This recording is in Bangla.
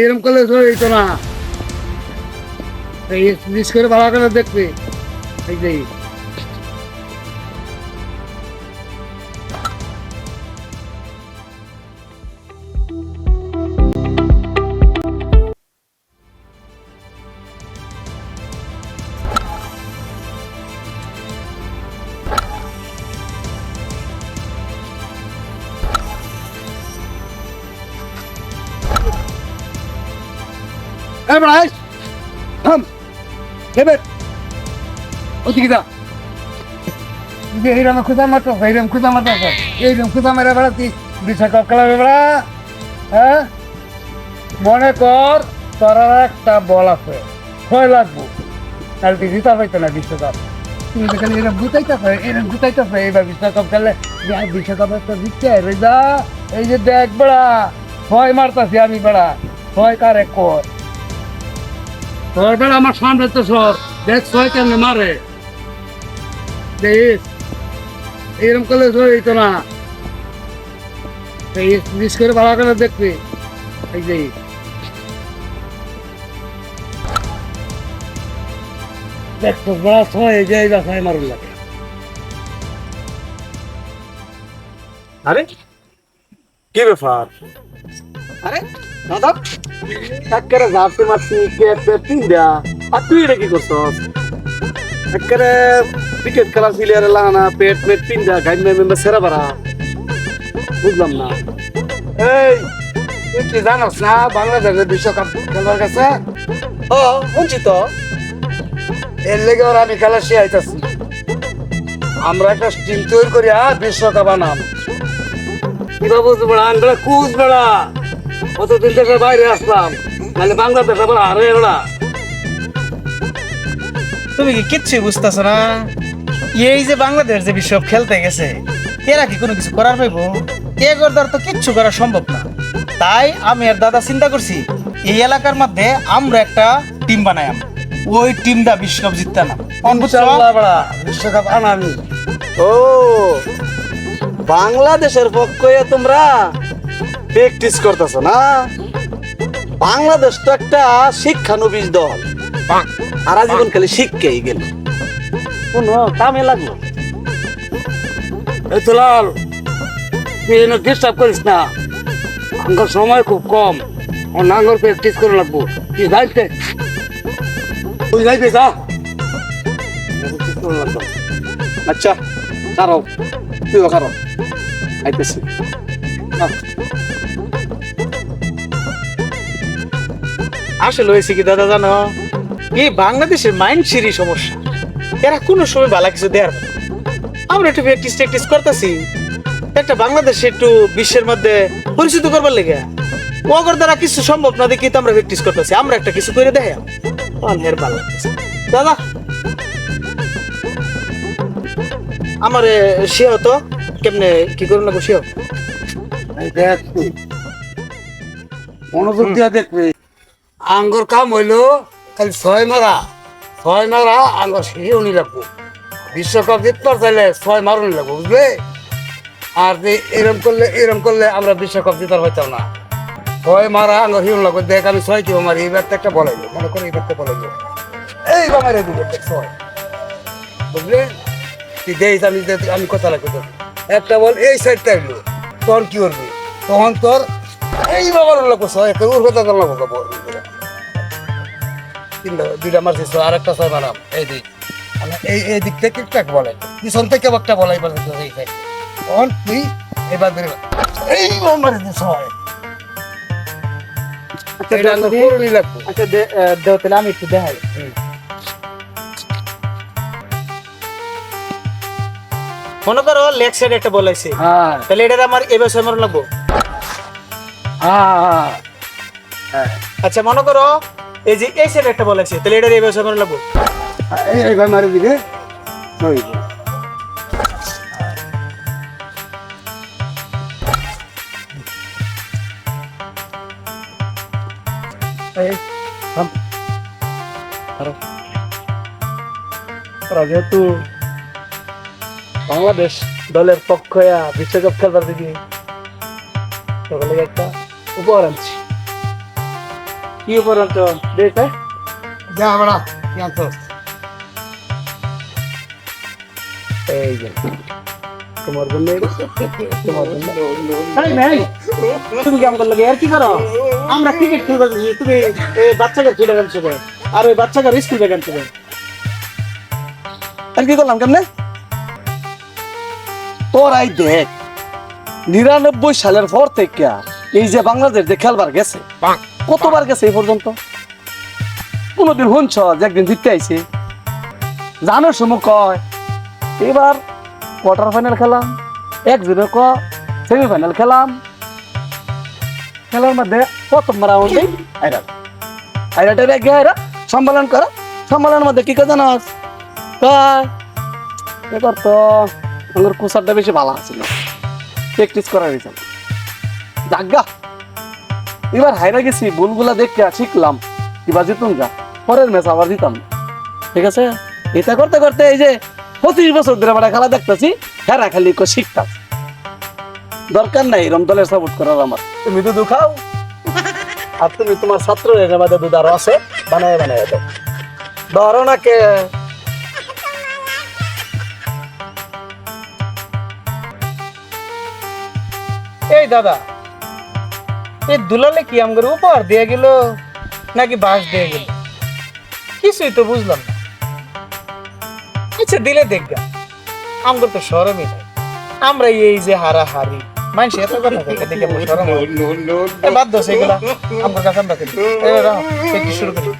এরকম করলে তো না। এই করে ভালো করে দেখবে? এই যে এই বড়াই থাম হেবে ওদিকে যা এইরকম খুদা মারতো এইরকম খুদা মারতো এইরকম খুদা মেরে বেড়াতি বিশা ককলাবে বেড়া হ্যাঁ মনে কর তোর একটা বল আছে ছয় লাগবো তাহলে তুই জিতা পাইতো না বিশ্বকাপ তুমি তো খালি এরকম গুতাইতেছে এরকম গুতাইতেছে এইবার বিশ্বকাপ খেলে যে বিশ্বকাপ জিতছে রেজা এই যে দেখ বেড়া ছয় মারতাছি আমি বেড়া ছয় কারে কর তোর আমার সামনে তো সর। দেখ ছয় কেমনে মারে। দেখিস এরকম করলে তো হইতো না। এই জিনিস করে ভালো করে দেখবি? এই যে। দেখ তো বড় ছয় এই যে এই ছয় মারুন লাগে। আরে কি ব্যাপার? আরে দাদা? একেবারে ঝাপতে মারছি কে পেপিন দেয়া আর তুই এটা কি করছস? একেবারে ক্রিকেট খেলা প্লেয়ার লাগানা পেট মেট দেয়া গাইড মেম্বার সেরা বাড়া। বুঝলাম না। এই তুই কি জানোস না বাংলাদেশের বিশ্বকাপ খেলবার কাছে? ও শুনছি তো। এর লেগে ওরা আমি খেলা শিখাইতেছি আমরা একটা টিম তৈরি করি আর বিশ্বকাপ আনাম। কিবা বুঝতে পারা আমরা কুচ বেড়া। কতদিন থেকে বাইরে আসলাম। মানে বাংলাদেশে বড় আরে ওরা তুমি কি কিচ্ছুই বুঝতেছো না? এই যে বাংলাদেশ যে বিশ্বকাপ খেলতে গেছে এরা কি কোনো কিছু করার পাইবো? এগোর দ্বারা তো কিচ্ছু করা সম্ভব না। তাই আমি আর দাদা চিন্তা করছি এই এলাকার মধ্যে আমরা একটা টিম বানাইম ওই টিমটা বিশ্বকাপ জিততে না বিশ্বকাপ আনামি। ও বাংলাদেশের পক্ষে তোমরা প্র্যাকটিস করতেছ না? বাংলাদেশ তো একটা শিক্ষানবিশ দল। আর আজীবন খালি শিক্ষাই গেল। কোন কামে লাগল? এই তো লাল তুই এনে ডিস্টার্ব করিস না। আমার সময় খুব কম। ও নাঙ্গল প্র্যাকটিস করে লাগবো। তুই যাইতে তুই যাইতে যা। আচ্ছা কারও তুইও কারও। আইতেছি। আসলে হয়েছে কি দাদা জানো? এই বাংলাদেশের মাইন্ড সিরি সমস্যা। এরা কোনো সময় ভালো কিছু দেয়ার আমরা একটু প্র্যাকটিস ট্যাকটিস করতেছি। একটা বাংলাদেশে একটু বিশ্বের মধ্যে পরিচিত করবার লেগে। ওগর দ্বারা কিছু সম্ভব না দেখি তো আমরা প্র্যাকটিস করতেছি। আমরা একটা কিছু করে দেখাই। ভালো দাদা? আমার সে হতো কেমনে কি করুন লাগবো সেও দেখ মনোযোগ দিয়া দেখবি। আঙ্গুর কাম হইল খালি ছয় মারা। ছয় মারা আঙ্গুর সেও নি লাগবো। বিশ্বকাপ জিতবার চাইলে ছয় মারুন লাগবো, বুঝলে? আর এরম করলে এরম করলে আমরা বিশ্বকাপ জিতার হইতাম না। ছয় মারা আঙ্গুর হিউন লাগবে। দেখ আমি ছয় কেউ মারি এইবার তো একটা বলাইলো, মনে করে এইবার তো বলাইলো। এই বামারে দিবে ছয়। বুঝলে? তুই দেখিস আমি আমি কথা লাগবে একটা বল এই সাইডটা এলো তখন কি করবি? তখন তোর এই বাবার লাগবো ছয় একটা ওর কথা বল তিনটা দুইটা মারছিস আর একটা ছয় মারাম এই দিক। মানে এই এই দিক থেকে বলে পিছন থেকে একটা বলাই এই সাইড তখন তুই এবার ধরে এই মারে দিস আচ্ছা আচ্ছা দেও তাহলে আমি একটু দেখাই। মনে করো লেগ সাইড একটা বল আছে হ্যাঁ। তাহলে এটা আমার এবার মারণ লাগবো। হ্যাঁ হ্যাঁ। আচ্ছা মনে করো এই যে এই সাইড একটা বল আছে তাহলে এটা এবার ছয় মারণ লাগবো? এই এইবার মারি এই থাম। তারা যেহেতু বাংলাদেশ দলের পক্ষ বিশ্বকাপ খেলবার দিকে সকলে একটা উপহার আনছি। কি উপরন্ত? দেখ যা বেড়া আনছস এই যে তোমার এটা। তোমার মেয়ে, তুমি কি আমাকে লাগে আর কি করো? আমরা ক্রিকেট যাচ্ছি তুমি বাচ্চাকে ফিরে গেছো আর ওই বাচ্চাকে স্কুল ব্যাগ আনছো আর কি করলাম কেমনে? তোরাই দেখ নিরানব্বই সালের পর থেকে এই যে বাংলাদেশ যে খেলবার গেছে কতবার গেছে এই পর্যন্ত? কোনোদিন শুনছ যে একদিন জিততে আইছে? জানো সময় কয়, এবার কোয়ার্টার ফাইনাল খেলাম একদিনে ক সেমি ফাইনাল খেলাম। খেলার মধ্যে প্রথম রাউন্ডে আইরা আইরা টেরা গিয়ে আইরা সম্মেলন করা, সম্মেলনের মধ্যে কি কথা জানাস? এবার তো আমার কুসারটা বেশি ভালো আছিল প্র্যাকটিস করা হয়েছে জাগা এবার হাইরা গেছি, ভুলগুলা দেখে শিখলাম। এবার জিতুন যা পরের ম্যাচ আবার দিতাম ঠিক আছে? এটা করতে করতে এই যে পঁচিশ বছর ধরে আমরা খেলা দেখতেছি, হেরা খালি শিখতাম। দরকার নাই এরম দলের সাপোর্ট করার আমার। তুমি দুধ খাও। আর তুমি তোমার ছাত্র এর দুধ আরও আছে, বানায় বানায় দাও। ধরো না কে। এই দাদা এই দুলালে কি আমাদের উপহার দিয়ে গেল? নাকি বাস দিয়ে গেল? কিছুই তো বুঝলাম না। আচ্ছা দিলে দেখবা আমাদের তো সরমই নাই। আমরা এই যে হারা হারি মানুষ এত কথা দেখে দেখে সরম দাও সেগুলা আমার কাছে আমরা শুরু করো।